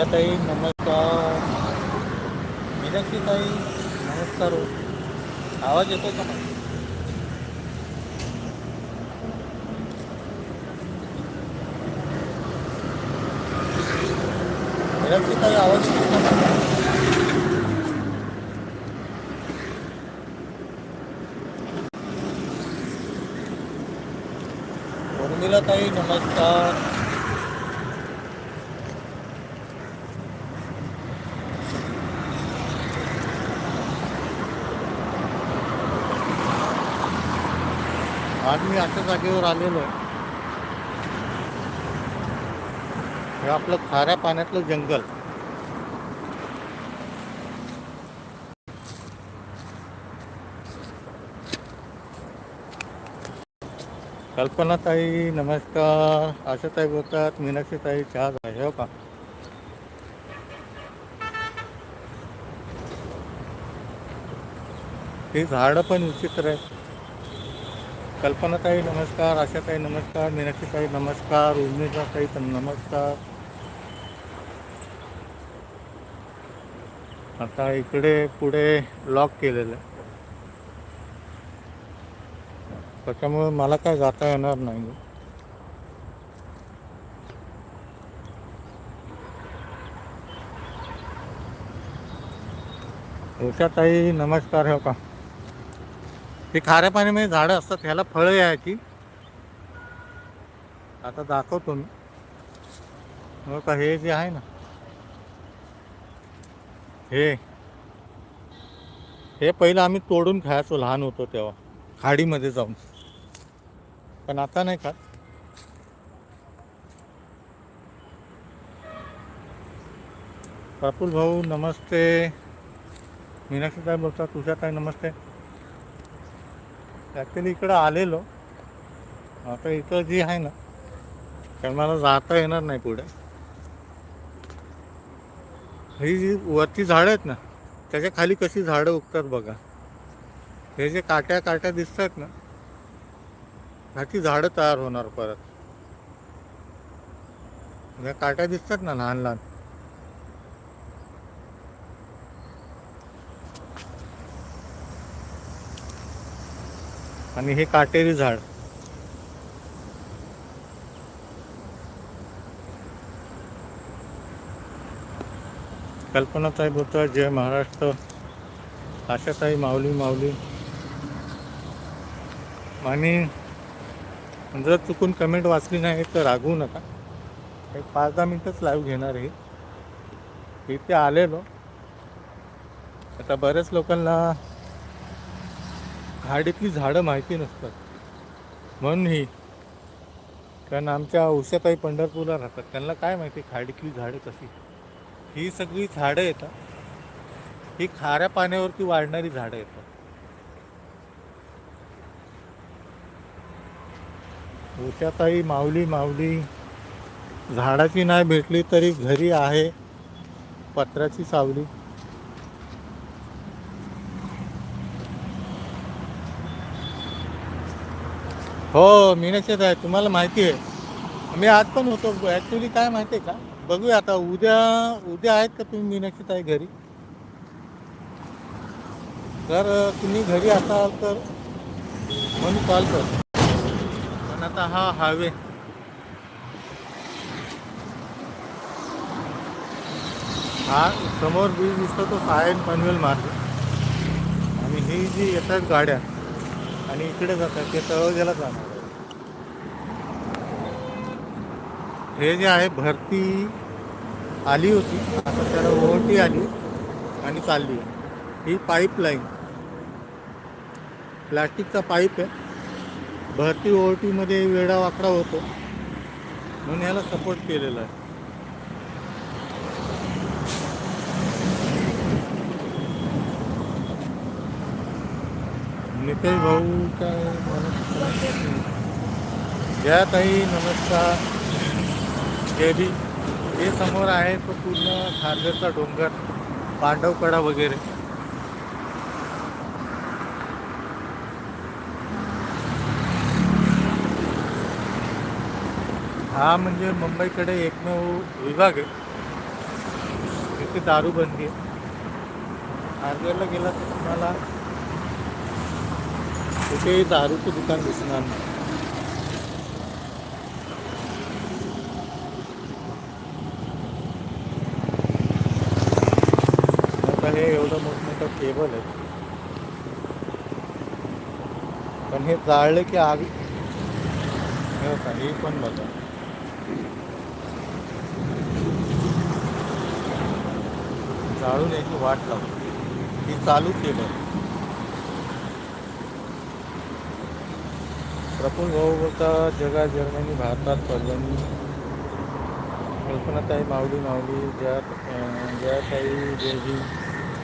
उषाताई नमस्कार मीनाक्षी ताई नमस्कार हो आवाज येतो का मला? मीनाक्षी ताई आवाज येतो का मला? उर्मिला ताई नमस्कार आज मी अशा जागेवर आलेलो. आहे हे आपलं खाऱ्या पाण्यातलं जंगल. कल्पना ताई नमस्कार. आशाताई बोलतात मीनाक्षी ताई चहा आहे हो का ही झाडं पण विचित्र आहेत. कल्पनाताई नमस्कार. आशाताई नमस्कार. मीनाक्षीताई नमस्कार. उर्मिशाताई नमस्कार. आता इकडे पुढे लॉक केलेलं आहे. त्याच्यामुळे मला काय जाता येणार नाही. उषाताई नमस्कार हो का? हे खाऱ्या पाण्यामध्ये झाडं असतात ह्याला फळं यायची आता दाखवतो मी. हो का हे जे आहे ना हे हे पहिलं आम्ही तोडून खायचो लहान होतो तेव्हा खाडीमध्ये जाऊन. पण आता नाही खात. प्रफुल भाऊ नमस्ते. मीनाक्षी ताई बोलतात तुझ्या ताई नमस्ते. ॲक्च्युली इकडं आलेलो. आता इथं जी आहे ना कारण मला जाता येणार नाही पुढे. ही जी वरती झाडं आहेत ना त्याच्याखाली कशी झाडं उगतात बघा. हे जे काट्या काट्या दिसतात ना ह्याची झाडं तयार होणार परत. ह्या काट्या दिसतात ना लहान लहान. आणि हे काटेरी झाड. कल्पनाताई बोलतोय जय महाराष्ट्र. आशाताई माऊली माऊली. आणि जर चुकून कमेंट वाचली नाही तर रागवू नका. एक पाच दहा मिनटंच लाईव्ह घेणार आहे. इथे आलेलो. आता बऱ्याच लोकांना खाडीतली झाडं माहिती नसतात. म्हणून ही कारण आमच्या उषाताई पंढरपूरला राहतात. त्यांना काय माहिती खाडीतली झाडं कशी? ही सगळी झाडं येतात. ही खाऱ्या पाण्यावरती वाढणारी झाडं येतात. उषाताई माऊली माऊली झाडाची नाही भेटली तरी घरी आहे पत्राची सावली. हो मीनाक्षी आहे तुम्हाला माहिती आहे. मी आज पण होतो. ॲक्च्युली काय माहिती आहे का? बघूया आता उद्या उद्या आहेत का तुम्ही मीनाक्षी आहे घरी? तर तुम्ही घरी असाल तर म्हणून कॉल कर. पण आता हा हायवे हा समोर ब्रिज दिसतो तो सायन पनवेल मार्ग. आणि ही जी येतात गाड्या आणि इकडे जातात ते तळोजाला जाणार. हे जे आहे भरती आली होती. आता त्याला ओटी आली आणि चालली. ही पाईपलाईन. प्लास्टिकचा पाईप आहे. भरती ओटीमध्ये वेडा वाकडा होतो. म्हणून याला सपोर्ट केलेला आहे. काही भाऊ काय घ्या ताई नमस्कार. देवी हे समोर आहे तो पूर्ण खारघरचा डोंगर पांडवकडा वगैरे. हा म्हणजे मुंबईकडे एकमेव विभाग आहे. तिथे दारू बंदी आहे. आरगरला गेला तर तुम्हाला कुठेही दारूचं दुकान दिसणार नाही. आता हे एवढं मोठमोठं केबल आहे. पण हे जाळलं की आग हे होता हे पण बघा. जाळून याची वाट लावतो ही चालू केलं प्रफुल्ल भाऊ बोलता जगा जर्मनी भारतात पडलं कल्पनाताई माऊली माऊली ज्या अं, जयाताई देवी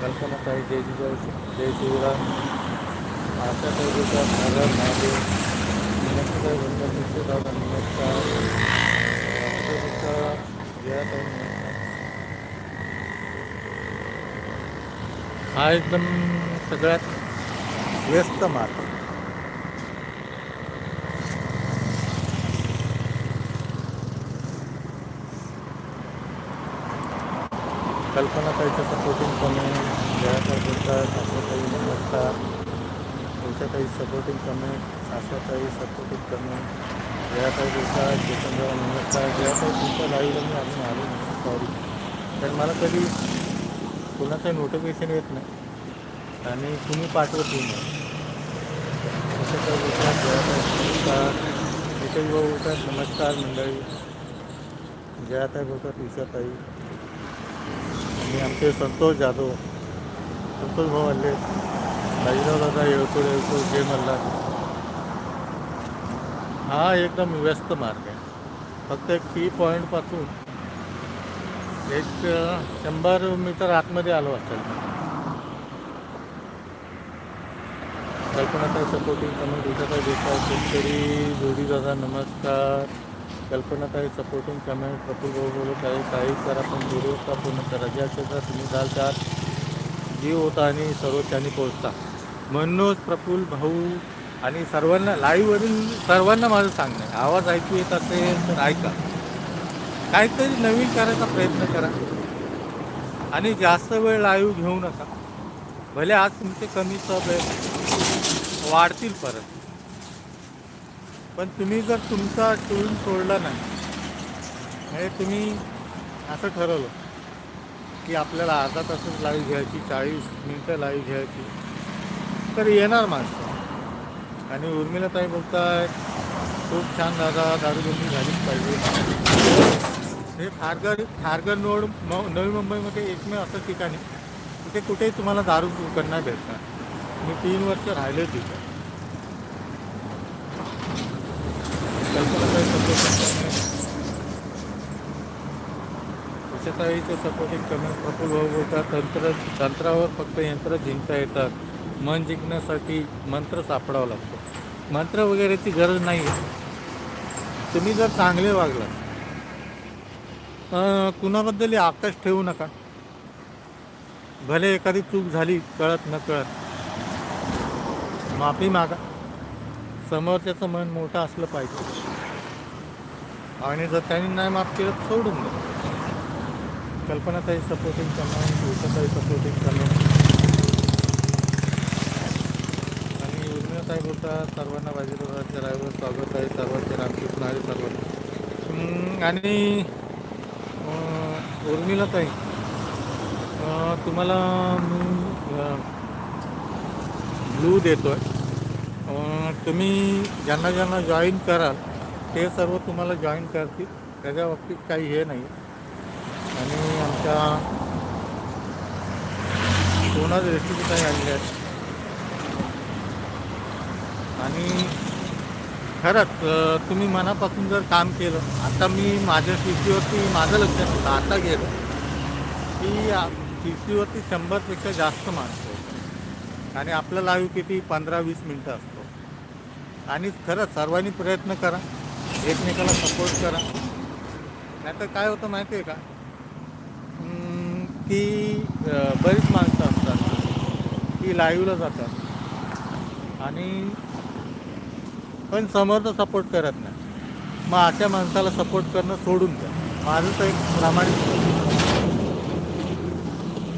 कल्पनाताई देवी जय जय शिवराम आशाताई बोलता नगर महादेव मीनाक्षीताई नमस्कार जयाताई हा एकदम सगळ्यात व्यस्त मार्ग. कल्पनाताईचं सपोर्टिंग कमेंट जयाताई बोलतात आशाताई नमस्कार तुळशाताई सपोर्टिंग कमेंट आशाताई सपोर्टिंग कमेंट जयाताई बोलतात चेतनराव नमस्कार. जयाताई तुमच्या लाईव्हला मी अजून आलो नाही. सॉरी कारण मला कधी कोणाचं नोटिफिकेशन येत नाही. आणि तुम्ही पाठवत येऊ नये बोलतात जयाताई नमस्कार. नितेश भाऊ बोलतात नमस्कार मंडळी. जयाताई बोलतात उषाताई आणि आमचे संतोष जाधव. संतोष भाऊ आले बाजीराव दादा येळकोड येळकोड जय मल्हार हा एकदम व्यस्त मार्ग आहे. फक्त एक टी पॉईंटपासून एक शंभर मीटर आतमध्ये आलो असेल. काय सपोर्टिंग कमेंट उद्याताई देतात. शेतकरी जोडी दादा नमस्कार. कल्पनाताई सपोर्टिंग कमेंट प्रफुल भाऊ काही काही करा पण दुर्योगता पूर्ण करा. ज्या क्षेत्रात तुम्ही जाल त्यात जीव होता आणि सर्वोच्चानी पोहोचता. म्हणूनच प्रफुल्ल भाऊ आणि सर्वांना लाईव्हवरील सर्वांना माझं सांगणं आहे. आवाज ऐकू येत असेल तर ऐका. काहीतरी नवीन करायचा प्रयत्न करा. आणि जास्त वेळ लाईव्ह घेऊ नका. भले आज तुमचे कमी सब वाढतील परत. पण तुम्ही जर तुमचा टूल सोडला नाही म्हणजे तुम्ही असं ठरवलं की आपल्याला अर्धा तासच लाईव्ह घ्यायची चाळीस मिनटं लाईव्ह घ्यायची तर येणार माणसं. आणि उर्मिलाताई बोलताय खूप छान दादा दारूबंदी झालीच पाहिजे. हे खारघर खारघर रोड म नवी मुंबईमध्ये एकमेव असं ठिकाणी तिथे कुठेही तुम्हाला दारू करणार भेटणार. मी तीन वर्ष राहिले तिथे. कल्पनाताई सपोर्टिंग उषाताईचं कमेंट प्रफुल भाऊ बोलतात. तंत्र तंत्रावर फक्त यंत्र जिंकता येतात. मन जिंकण्यासाठी मंत्र सापडावा लागतो. मंत्र वगैरेची गरज नाही. आहे तुम्ही जर चांगले वागलात कुणाबद्दल आकाश ठेवू नका. भले एखादी चूक झाली कळत न कळत. माफी मागा. समोरच्याचं मन मोठं असलं पाहिजे. आणि जर त्यांनी नाही माफ केलं तर सोडून द्या. कल्पनाताई सपोर्टिंग कमेंट उषाताई सपोर्टिंग कमेंट आणि उर्मिलाताई बोलतात सर्वांना बाजीरावाच्या रायवर स्वागत आहे. सर्वांचे रामकृष्ण आहे सर्वांना. आणि अं, उर्मिलाताई तुम्हाला मी ब्लू देतो आहे तुम्ही ज्यांना ज्यांना जॉईन कराल ते सर्व तुम्हाला जॉईन करतील. त्याच्या बाबतीत काही हे नाही. आणि आमच्या दोनच रेसिपी काही आलेल्या आहेत. आणि खरंच तुम्ही मनापासून जर काम केलं आता मी माझ्या टी सीवरती माझं लक्षात होतं आता गेलं की टी सीवरती शंभरपेक्षा जास्त माणसं आणि आपलं लाईव्ह किती? पंधरा वीस मिनटं आणि खरंच सर्वांनी प्रयत्न करा. एकमेकाला सपोर्ट करा. नाहीतर काय होतं माहिती आहे का की बरीच माणसं असतात की लाईव्हला जातात. आणि पण समोरचा सपोर्ट करत नाही. मग अशा माणसाला सपोर्ट करणं सोडून द्या. माझं तर एक प्रामाणिक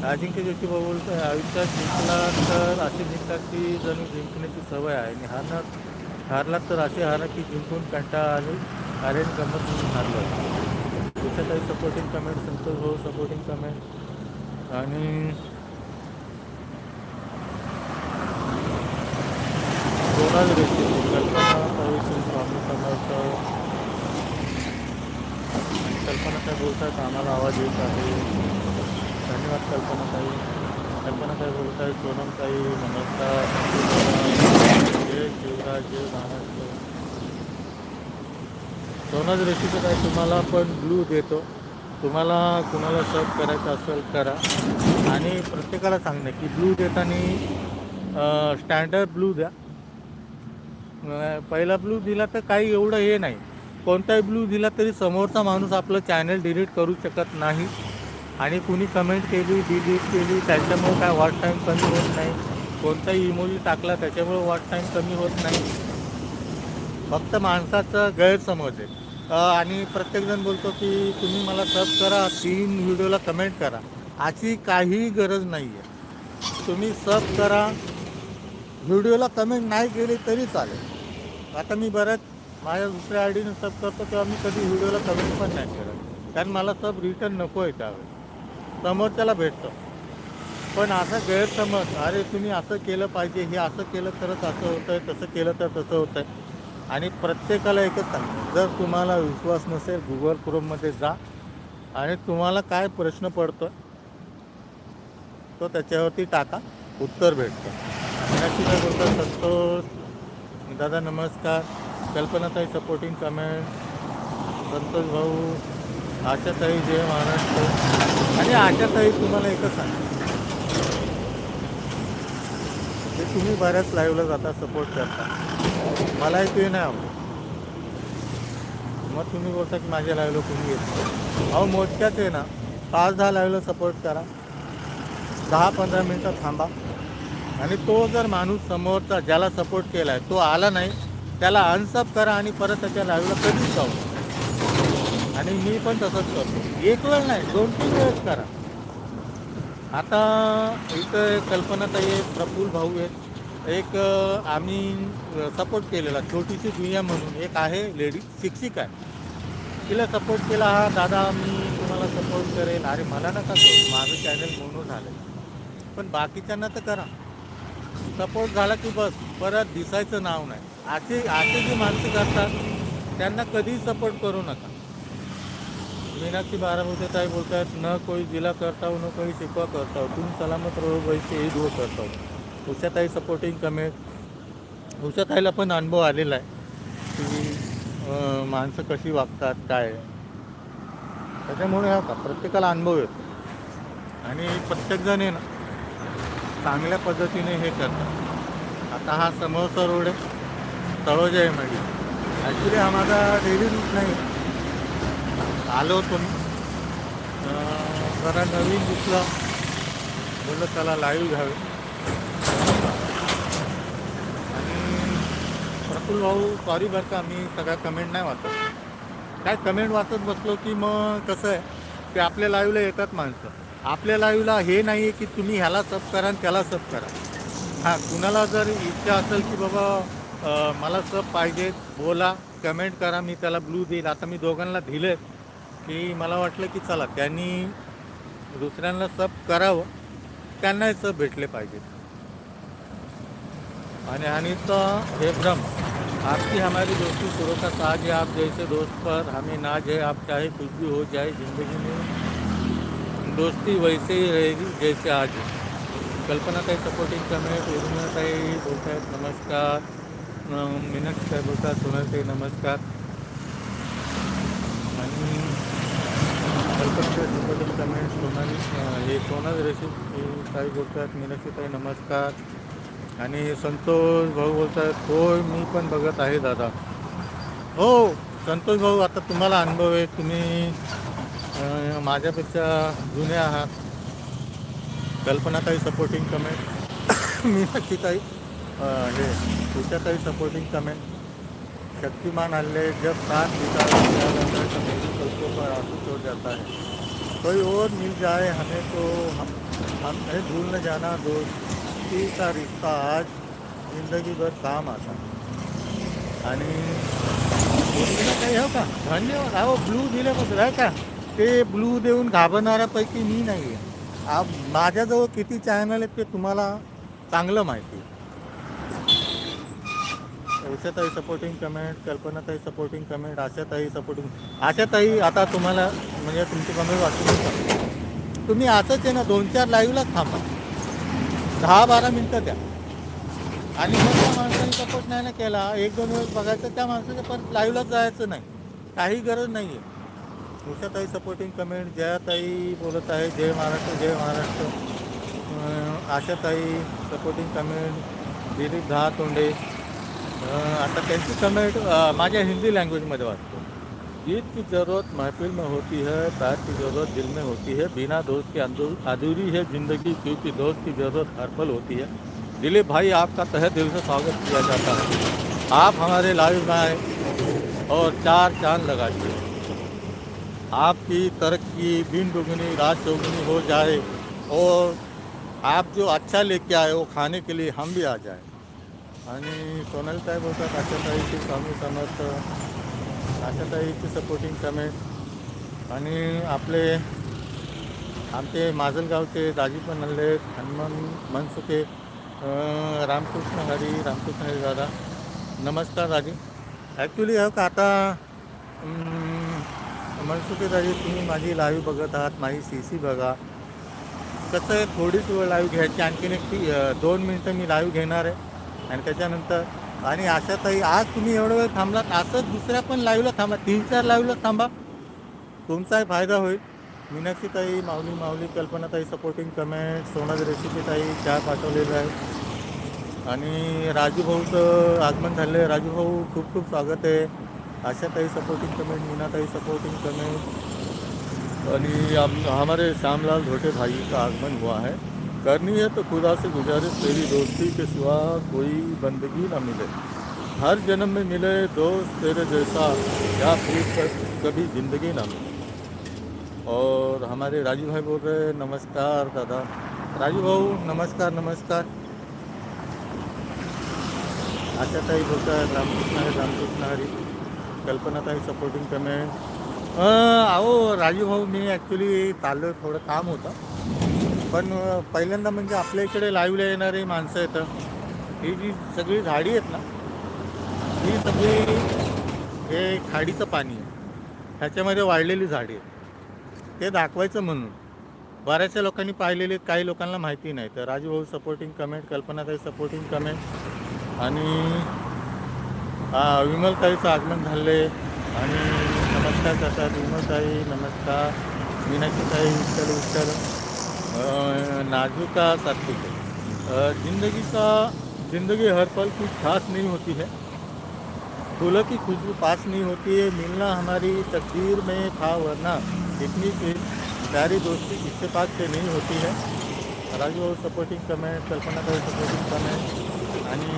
अजिंक्य जोशी बोलतो बोलतोय आयुष्यात जिंकला तर असे जिंकतात की जणू जिंकण्याची सवय आहे. आणि हारणार हारलात तर असे हारा की जिंकून कंटाळा आले अरे गमत म्हणून हारलं. दुसऱ्या काही सपोर्टिंग कमेंट संतोष भाऊ सपोर्टिंग कमेंट आणि कोणाला रेसिपी कल्पना ताई स्वामी समर्थ. कल्पना काय बोलतात आम्हाला आवाज येत आहे. धन्यवाद कल्पना ताई. कल्पना काय बोलत आहे सोनम काही नमस्कार शिवराज महाराष्ट्र सोनच रेसिपी काय तुम्हाला पण ब्लू देतो तुम्हाला कुणाला सर्व करायचं असेल करा आणि प्रत्येकाला सांगणे की ब्लू देताना स्टँडर्ड ब्लू द्या पहिला ब्लू दिला तर काही एवढं हे नाही कोणताही ब्लू दिला तरी समोरचा माणूस आपलं चॅनल डिलीट करू शकत नाही आणि कुणी कमेंट केली डिलीट केली त्याच्यामुळे काय वॉच टाईम कमी होत नाही. कोणताही इमोजी टाकला त्याच्यामुळे वॉच टाईम कमी होत नाही. फक्त माणसाचं गैरसमज आहे. आणि प्रत्येकजण बोलतो की तुम्ही मला सब करा तीन व्हिडिओला कमेंट करा. अशी काही गरज नाही आहे तुम्ही सब करा व्हिडिओला कमेंट नाही केली तरी चालेल. आता मी बऱ्याच माझ्या दुसऱ्या आय डीने सब करतो तेव्हा मी कधी व्हिडिओला कमेंट पण नाही करत. कारण मला सब रिटर्न नको आहे त्यावेळेस. समोरच्याला भेटतं. पण असा गैरसमज अरे तुम्ही असं केलं पाहिजे हे असं केलं तरच असं होतं आहे तसं केलं तर तसं होतं आहे आणि प्रत्येकाला एकच सांगतो जर तुम्हाला विश्वास नसेल गुगल क्रोममध्ये जा आणि तुम्हाला काय प्रश्न पडतो तो त्याच्यावरती टाका उत्तर भेटतं. नक्की बोलतात संतोष दादा नमस्कार कल्पनाताई सपोर्टिंग कमेंट संतोष भाऊ आशाताई जय महाराष्ट्र. आणि आशाताई तुम्हाला एकच सांग ते तुम्ही बऱ्याच लाईव्हला जाता सपोर्ट करता. मलाही ते नाही आवडत. मग तुम्ही बोलता की माझ्या लाईव्हला तुम्ही येत अहो मोजक्याच आहे ना. पाच दहा लाईव्हला सपोर्ट करा. दहा पंधरा मिनटं थांबा. आणि तो जर माणूस समोरचा ज्याला सपोर्ट केला आहे तो आला नाही त्याला अनसब करा आणि परत त्याच्या लाईव्हला कधीच जाऊ आणि मी पण तसंच करतो. एक वेळ नाही दोन तीन वेळेस करा. आता एक कल्पनाताई आहे प्रफुल्ल भाऊ आहे एक आम्ही सपोर्ट केलेला छोटीशी दुनिया म्हणून एक आहे लेडी शिक्षिका आहे तिला सपोर्ट केला हा दादा मी तुम्हाला सपोर्ट करेल. अरे मला नका करू माझं चॅनल म्हणून झालं पण बाकीच्यांना तर करा. सपोर्ट झाला की बस परत दिसायचं नाव नाही. असे असे जी माणसं करतात त्यांना कधीही सपोर्ट करू नका. मीनाक्षी बारामती काय बोलतात न कोई जिला करता हो न कोई शिकवा करता हो तुम सलामत रहो वैसे ही दुआ करता हो. उषाताई सपोर्टिंग कमेंट उषाताईला पण अनुभव आलेला आहे की माणसं कशी वागतात काय त्याच्यामुळे हा का प्रत्येकाला अनुभव येतो. आणि प्रत्येकजण आहे ना चांगल्या पद्धतीने हे करतात. आता हा समोसा रोड आहे तळोजा आहे माझी ॲक्च्युली हा माझा डेली रूट नाही आलो होतो मी. जरा नवीन दिसला. बोललं त्याला लाईव्ह घ्यावे. आणि प्रफुल भाऊ सॉरी बरं का मी सगळ्या कमेंट नाही वाचत. काय कमेंट वाचत बसलो की मग कसं आहे की आपल्या लाईव्हला येतात माणसं. आपल्या लाईव्हला हे नाही आहे की तुम्ही ह्याला सब करा आणि त्याला सब करा. हां कुणाला जर इच्छा असेल की बाबा मला सब पाहिजे बोला कमेंट करा मी त्याला ब्लू देईल. आता मी दोघांना दिले की मला वाटलं की चला त्यांनी दुसऱ्यांना सब करावं त्यांनाही सब भेटले पाहिजेत. आणि आणि तर हे भ्रम आपकी हमारी दोस्ती शुरू का साज है आप जैसे दोस्त पर हमें नाज है आप चाहे कुछ भी हो जाए ज़िंदगी में दोस्ती वैसे ही रहेगी जैसे आज है। कल्पना ताई सपोर्टिंग कमेंट उर्मिला ताई बोलत नमस्कार अं, साहेब ताई बोलतात सोनल ताई नमस्कार आणि कल्पना ताई सपोर्टिंग कमेंट सोनाली अं, हे सोनल ताई बोलतात मीनाक्षी नमस्कार. आणि संतोष भाऊ बोलतात होय मी पण बघत आहे दादा. हो संतोष भाऊ आता तुम्हाला अनुभव आहे तुम्ही माझ्यापेक्षा जुने आहात. कल्पनाताई सपोर्टिंग कमेंट मीनाक्षीताई अं, हे काही सपोर्टिंग कमेंट शक्तिमान हल्ले जब साथ निकाल दिया जाता है तो मेरी पलकों पर आंसू छोड़ जाता है। कोई और मिल जाए हमें तो हम हमें भूल न जाना दोस्ती का रिश्ता आज जिंदगी भर काम आता आणि काही हो का? धन्यवाद। अहो ब्लू दिल्याबद्दल आहे का? ते ब्लू देऊन घाबरणाऱ्यापैकी मी नाही आहे माझ्याजवळ किती चॅनल आहेत ते तुम्हाला चांगलं माहिती आहे. Ushatai supporting comment कल्पनाताई supporting comment आशाताई सपोर्टिंग आशाताई आता तुम्हाला म्हणजे तुमची कमेंट वाचून तुम्ही असंच आहे ना दोन चार लाईव्हलाच थांबा. दहा बारा मिनटं द्या. आणि मग त्या माणसाने सपोर्ट नाही ना केला एक दोन वेळेस बघायचं त्या माणसाचं परत लाईव्हलाच जायचं नाही. काही गरज नाही आहे उषाताई सपोर्टिंग कमेंट जयाताई बोलत आहे जय महाराष्ट्र जय महाराष्ट्र. आशाताई सपोर्टिंग कमेंट दिलीप दहा तोंडे आता त्यांची कमेंट अं, माझ्या हिंदी लँग्वेजमध्ये वाचतो. ईद की ज़रूरत महफिल में होती है प्यार की ज़रूरत दिल में होती है बिना दोस्त के अधूरी है ज़िंदगी क्योंकि दोस्त की ज़रूरत हर पल होती है। दिलीप भाई आपका तहे दिल से स्वागत किया जाता है। आप हमारे लाइव में आए और चार चाँद लगा दिए आपकी तरक्की बिन दुगनी रात चौगुनी हो जाए और आप जो अच्छा लेके आए वो खाने के लिए हम भी आ जाए। आणि सोनाली साहेब होतात आशाताईची स्वामी समर्थ आशाताईची सपोर्टिंग कमेंट आणि आपले आमचे माजलगावचे दाजी पण आले हनुमान मनसुखे रामकृष्ण हरी रामकृष्ण हरी दादा. नमस्कार दाजी. ॲक्च्युली हो का आता मनसुके दाजी तुम्ही माझी लाईव्ह बघत आहात माझी सी सी बघा. कसं आहे थोडीच वेळ लाईव्ह घ्यायची आणखीन एक ती दोन मिनटं मी लाईव्ह घेणार आहे. आणि त्याच्यानंतर आणि आशाताई आज तुम्ही एवढा वेळ थांबलात असंच दुसऱ्या पण लाईव्हला थांबा तीन चार लाईव्हला थांबा. तुमचाही फायदा होईल. मीनाक्षीताई माऊली माऊली कल्पनाताई सपोर्टिंग कमेंट रेसिपी ताई चहा पाठवलेलं आहे. आणि राजूभाऊचं आगमन झालं आहे राजूभाऊ खूप खूप स्वागत आहे. आशाताई supporting comment Meenatai supporting comment आणि आम हमारे श्यामलाल धोटे भाई का आगमन हुआ है? करनी है तो खुदा से गुजारिश तेरी दोस्ती के सिवा कोई बंदगी ना मिले। हर जन्म में मिले दोस्त तेरे जैसा, या फिर कभी ज़िंदगी ना मिले। और हमारे राजू भाई बोल रहे हैं, नमस्कार दादा। राजू भाऊ, नमस्कार नमस्कार। आशाताई बोलतात रामकृष्ण हरी। रामकृष्ण हरी कल्पनाताई सपोर्टिंग कमेंट अहो राजू भाऊ, मी ॲक्च्युली चाललो थोडं काम होतं। पण पहिल्यांदा म्हणजे आपल्या इकडे लाईव्हला येणारी माणसं येतं ही जी सगळी झाडी आहेत ना ही सगळी हे खाडीचं पाणी आहे. ह्याच्यामध्ये वाढलेली झाडी आहे ते दाखवायचं म्हणून. बऱ्याचशा लोकांनी पाहिलेले आहेत, काही लोकांना माहिती नाही. तर राजू भाऊ सपोर्टिंग कमेंट कल्पनाताई सपोर्टिंग कमेंट आणि विमलताईचं आगमन झाले आणि नमस्कार करतात विमलताई नमस्कार. मीनाक्षीताई विठ्ठल विठ्ठल. नाजुका सात्विक है। ज़िंदगी का, ज़िंदगी हर पल कुछ खास नहीं होती है। फूलों की खुशबू पास नहीं होती है। मिलना हमारी तकदीर में था, वरना इतनी प्यारी दोस्ती किसके पास से नहीं होती है। Raju supporting comment कल्पनाताई supporting comment आणि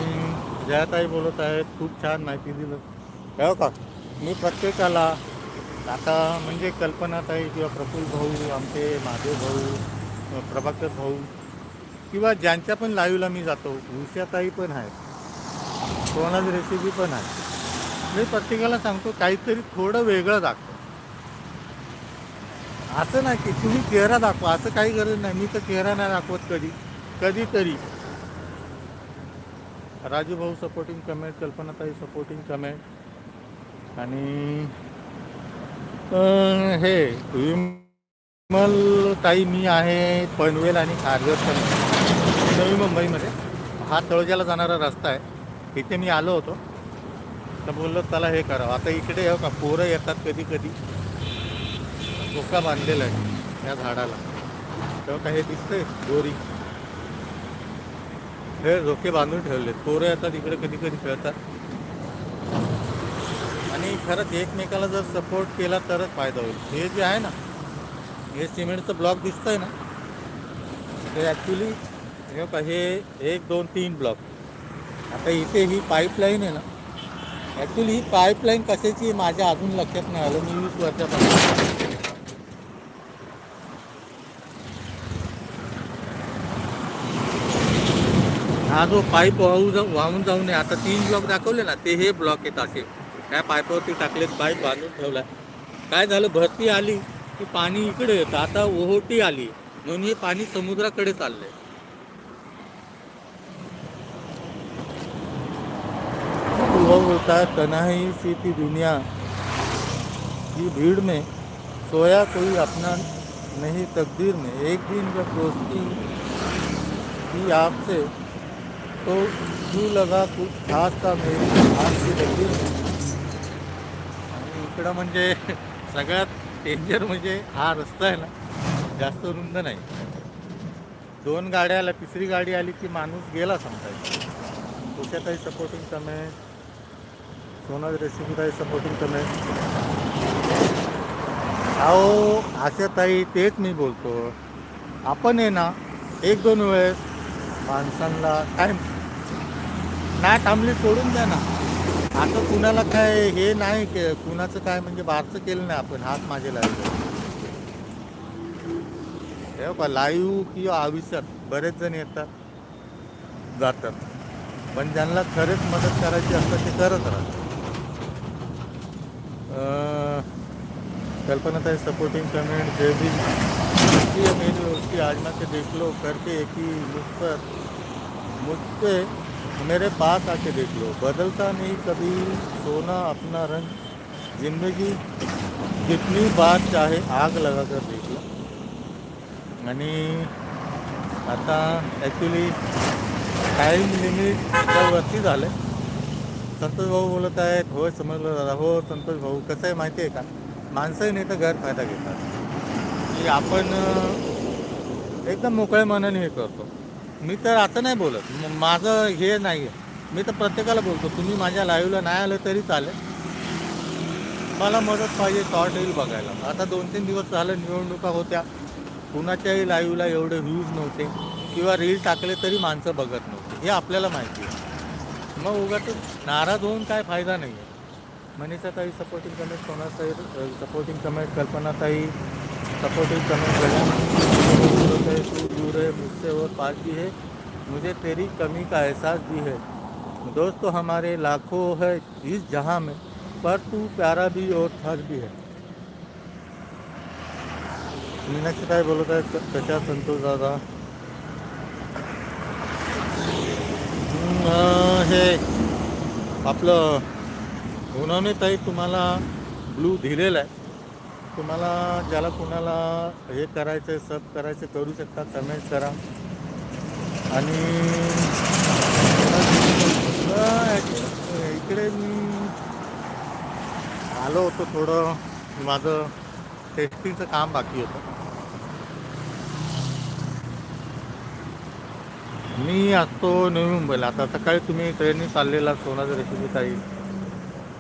जयाताई बोलत आहेत, खूप छान माहिती दिलं. हो का मी प्रत्येकाला, आता म्हणजे कल्पनाताई किंवा प्रफुल्ल भाऊ, आमचे महादेव भाऊ प्रभाकर भाऊ किंवा ज्यांच्या पण लाईव्हला मी जातो उषाताई पण आहेत सोनाली रेसिपी पण आहे मी प्रत्येकाला सांगतो काहीतरी थोडं वेगळं दाखव. असं नाही की तुम्ही चेहरा दाखवा असं काही गरज नाही. मी तर चेहरा नाही दाखवत कधी कधीतरी. राजू भाऊ सपोर्टिंग कमेंट कल्पनाताई सपोर्टिंग कमेंट आणि हे मल ताई मी आहे पनवेल आणि खारघर नवी मुंबईमध्ये. हा तळजाला जाणारा रस्ता आहे. तिथे मी आलो होतो. तर बोललो चला हे करावं. आता इकडे येऊ का? पोरं येतात कधी कधी. धोका बांधलेला आहे या झाडाला. तेव्हा का हे दिसतंय? दोरी हे झोके बांधून ठेवले पोरं येतात इकडे कधी कधी खेळतात. आणि खरंच एकमेकाला जर सपोर्ट केला तरच फायदा होईल. हे जे आहे ना हे सिमेंटचं ब्लॉक दिसत आहे ना? ते ॲक्च्युली हे हे एक दोन तीन ब्लॉक. आता इथे ही पाईपलाईन आहे ना ॲक्च्युली ही पाईपलाईन कशाची आहे माझ्या अजून लक्षात नाही आलं. मी वीस वर्षापासून हा जो पाईप वाहू जाऊ वाहून जाऊ नये आता तीन ब्लॉक दाखवले ना ते हे ब्लॉक आहेत असे. त्या पाईपवरती टाकलेत पाईप बांधून ठेवला काय झालं? भरती आली. की पाणी इकडे येतं. आता ओहोटी आली. म्हणून हे पाणी समुद्राकडे चाललंय. होता तनाही सी थी दुनिया. की भीड़ में सोया कोई अपना नहीं तकदीर में एक दिन जब दोस्ती की आपसे तो क्यों लगा कुछ खास था मेरी हाथ की तकदीर आणि इकडं म्हणजे सगळ्यात डेंजर म्हणजे हा रस्ता आहे ना जास्त रुंद नाही. दोन गाड्या आल्या तिसरी गाडी आली की माणूस गेला समजायचा कुशाताई सपोर्टिंग कमी कमे सोनाज रेसिपीताई सपोर्टिंग कमी अहो आशाताई तेच मी बोलतो. आपण आहे ना एक दोन वेळेस माणसांना टाईम नाही थांबली सोडून द्या ना. आता कुणाला काय हे नाही के कुणाचं काय म्हणजे बारचं केलं नाही आपण हात माझे लावले. हे का लाईव्ह किंवा आयुष्यात बरेच जण येतात जातात. पण ज्यांना खरेच मदत करायची असतं ते करत राहतात. अं, कल्पनाताई सपोर्टिंग कमेंट जे भी उसकी है मेरी उसकी आजमा के देख लो करके एक ही मुझ पर मुझ पे मेरे पास आके देख लो। बदलता नहीं कभी सोना अपना रंग। जिंदगी कितनी बार चाहे आग लगा कर देख लो। आणि आता ॲक्च्युली टाईम लिमिट वरती झालं आहे संतोष भाऊ बोलत आहेत होय समजलं दादा हो संतोष भाऊ कसं आहे माहिती आहे का? माणसंही नाही तर गैरफायदा घेतात. की आपण एकदम मोकळ्या मनाने हे करतो. मी तर आता नाही बोलत. म- माझं हे नाही आहे मी तर प्रत्येकाला बोलतो तुम्ही माझ्या लाईव्हला नाही आलं तरी चालेल. मला मदत पाहिजे शॉर्ट रील बघायला. आता दोन तीन दिवस झालं निवडणुका होत्या. कुणाच्याही लाईव्हला एवढे व्ह्यूज नव्हते. किंवा रील टाकले तरी माणसं बघत नव्हते. हे आपल्याला माहिती आहे. मग उगाच नाराज होऊन काय फायदा नाही आहे मनीषाताई सपोर्टिंग कमेंट सोनाताई सपोर्टिंग कमेंट कल्पनाताई सपोर्टिंग कमेंट है तू दूर है, मुझसे और पास भी है। मुझे तेरी कमी का एहसास भी है। दोस्त तो हमारे लाखों है इस जहाँ में, पर तू प्यारा भी और खास भी है। मीनाक्षी काय बोलत आहे क- कशा संतोष दादा हे। आपलं उन्हाने ताई तुम्हाला ब्लू दिलेला आहे तुम्हाला ज्याला कुणाला हे करायचं आहे सब करायचं करू शकता कमेंट करा. आणि इकडे मी आलो होतो थोडं. माझं टेस्टिंगचं काम बाकी होतं. मी असतो नवी मुंबईला. आता सकाळी तुम्ही ट्रेनने चाललेला सोनाचं रेसिपी काही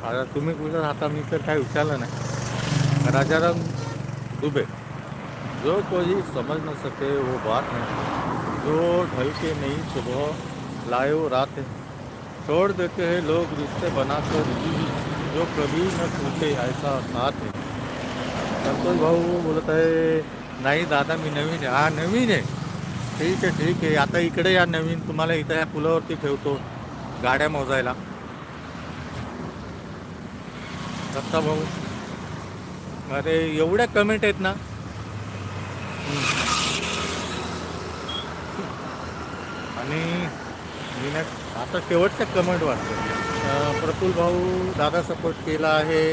आता तुम्ही कुठं राहता मी तर काय विचारलं नाही. राजाराम दुबे। जो कोई समझ न सके वो बात है। जो ढल के नहीं सुबह लाए वो रात है। छोड़ देते हैं लोग रिश्ते बनाकर जो। कभी न टूटे ऐसा साथ है। संतोष भाऊ बोलत आहे नाही दादा मी नवीन आहे हा नवीन आहे ठीक आहे ठीक आहे आता इकडे या नवीन तुम्हाला इथं या पुलावरती ठेवतो गाड्या मोजायला. दत्ता भाऊ अरे एवढ्या कमेंट आहेत ना. आणि मी ना आता शेवटच्या कमेंट वाटतो प्रतुल भाऊ दादा सपोर्ट केला आहे.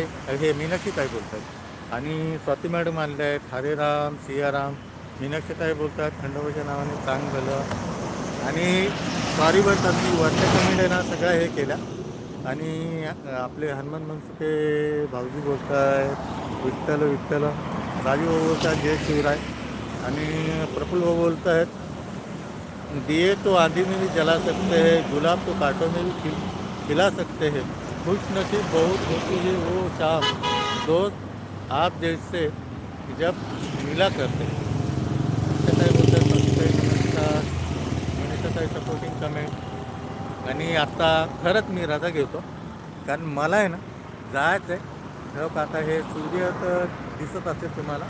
हे मीनाक्षीताई बोलत बोलतात. आणि स्वाती मॅडम आणले आहेत हरेराम सियाराम मीनाक्षीताई बोलतात खंडोबाच्या नावाने चांग झालं. आणि सॉरी बट मी वरच्या कमेंट आहे ना सगळ्या हे केल्या. आणि आपले हनुमान मनसुखे भाऊजी बोलत आहेत विठ्ठल विठ्ठल. राजू भाऊ बोलत आहेत जय शिवराय. आणि प्रफुल्ल भाऊ बोलत आहेत दिए तो आधी में भी जला सकते हैं गुलाब तो कांटों में भी खिल खिला सकते हैं। खुश नसीब बहुत होती है वो शाम। दोस्त आप जैसे जब मिला करते काय बोलतात सपोर्टिंग कमेंट आणि आता खरंच मी रजा घेतो कारण मला आहे ना जायचं आहे. हो का आता हे सूर्य तर दिसत असेल तुम्हाला.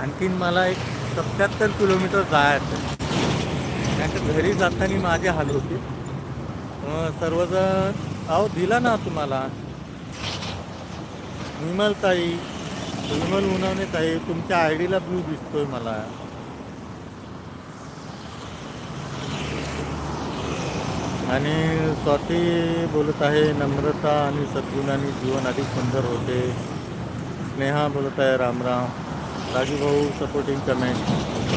आणखीन मला एक सत्याहत्तर किलोमीटर जायचं कारण घरी जाताना माझे हाल होते. सर्वजण अहो दिला ना तुम्हाला. विमलताई विमल उन्हावणे ताई तुमच्या आय डीला ब्लू दिसतोय मला. आणि स्वाती बोलत आहे नम्रता आणि सद्गुणाने जीवन अधिक सुंदर होते. स्नेहा बोलत आहे रामराम राजू भाऊ सपोर्टिंग कमेंट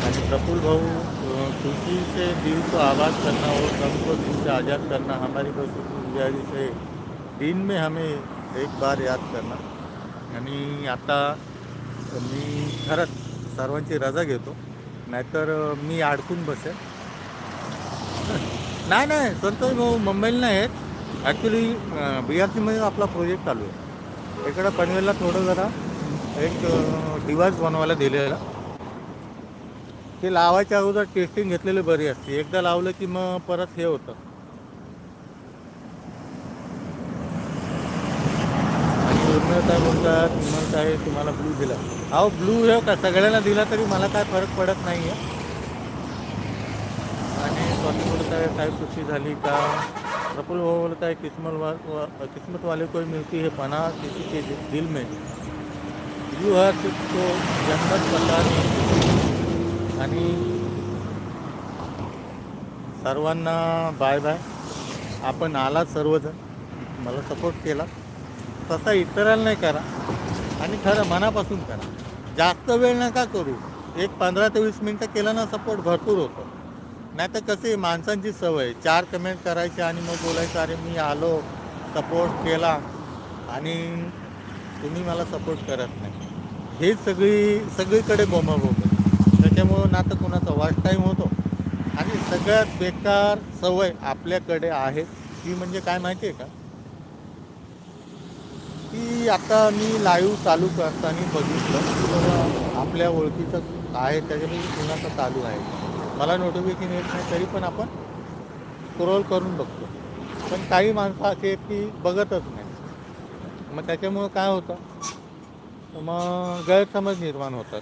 आणि प्रफुल भाऊ तुलसीचे खुशी से दिल को आवाज़ करना और गम को दिल से आज़ाद करना हमारी बस गुजारिश है दिन में हमें एक बार याद करना. आणि आता मी खरंच सर्वांची रजा घेतो. नाहीतर मी अडकून बसेल नाही नाही संतोष भाऊ मुंबईला नाही आहेत. ॲक्च्युली बी आर सीमध्ये आपला प्रोजेक्ट चालू आहे. इकडं पनवेलला थोडं जरा एक डिव्हाइस बनवायला दिलेला. ते लावायच्या अगोदर टेस्टिंग घेतलेली बरी असते. एकदा लावलं की मग परत हे होतं. आणि उर्मिला काय बोलतात विमल काय तुम्हाला ब्लू दिला. अहो ब्लू हे का सगळ्यांना दिला तरी मला काय फरक पडत नाही आहे स्वामी बोलत आहे साहेब सुट्टी झाली का? प्रफुल भाऊ बोलत आहे किस्मत वा, किस्मत वाले को मिलती है पना किसी के दिल में? यू हर को जन्मत पता नहीं। आणि सर्वांना बाय बाय आपण आलात सर्वजण. मला सपोर्ट केला. तसा इतरांना नाही करा. आणि खरं मनापासून करा. जास्त वेळ नका करू. एक पंधरा ते वीस मिनटं केलं ना सपोर्ट भरपूर होतं. नाही तर कसे माणसांची सवय. चार कमेंट करायची आणि मग बोलायचं अरे मी आलो सपोर्ट केला आणि तुम्ही मला सपोर्ट करत नाही. हे सगळी सगळीकडे बोंबाबोंब त्याच्यामुळं ना तर कुणाचा वॉच टाईम होतो. आणि सगळ्यात बेकार सवय आपल्याकडे आहे ती म्हणजे काय माहिती आहे का? की आता मी लाईव्ह चालू करताना बघितलं तर आपल्या ओळखीचं आहे त्याच्यापैकी कुणाचं चालू आहे? मला नोटिफिकेशन येत नाही तरी पण आपण स्क्रोल करून बघतो. पण काही माणसं अशी आहेत की बघतच नाही. मग त्याच्यामुळं काय होतं? तर मग गैरसमज निर्माण होतात.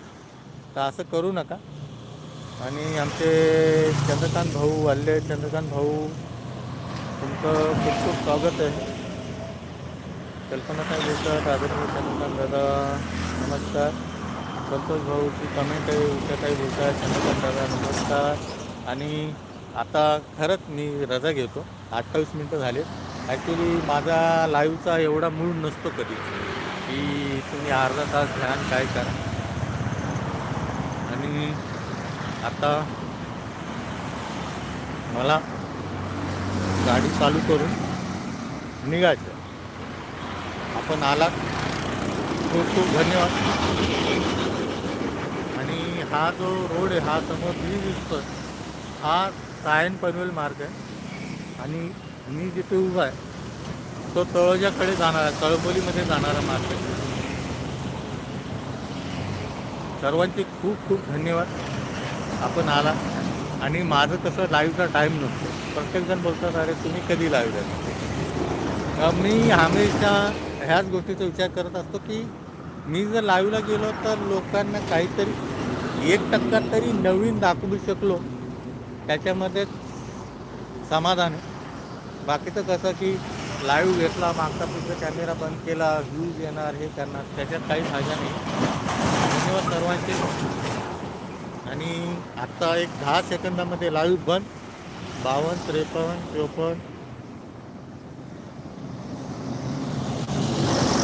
तर असं करू नका. आणि आमचे चंद्रकांत भाऊ वाल्ले चंद्रकांत भाऊ तुमचं खूप खूप स्वागत आहे. कल्पना काय बोलतात आदरणीय चंद्रकांत दादा नमस्कार. संतोष भाऊची कमेंट आहे उद्या काही बोलताय चंद्रकांत दादा नमस्कार. आणि आता खरंच मी रजा घेतो. अठ्ठावीस मिनटं झाले ॲक्च्युली माझा लाईव्हचा एवढा मूड नसतो कधी की तुम्ही अर्धा तास ध्यान काय करा. आणि आता मला गाडी चालू करून निघायचं. आपण आलात. खूप खूप धन्यवाद. हा जो रोड आहे हा समोर मी दिसतो हा सायन पनवेल मार्ग आहे. आणि मी जिथे उभा आहे तो तळोजाकडे जाणारा तळबोलीमध्ये जाणारा मार्ग आहे. सर्वांचे खूप खूप धन्यवाद. आपण आला आणि माझं तसं लाईव्हचा टाईम नसतो. प्रत्येकजण बोलतात अरे तुम्ही कधी लाईव्ह द्या मी हमेशा ह्याच गोष्टीचा विचार करत असतो की मी जर लाईव्हला गेलो तर लोकांना काहीतरी एक टक्का तरी नवीन दाखवू शकलो त्याच्यामध्ये समाधान आहे. बाकीचं कसं की लाईव्ह घेतला मागचा पुढचा कॅमेरा बंद केला व्ह्यूज येणार हे करणार त्याच्यात काही फायदा नाही. धन्यवाद सर्वांचे. आणि आत्ता एक दहा सेकंदामध्ये लाईव्ह बंद. बावन्न त्रेपन्न चोपन्न.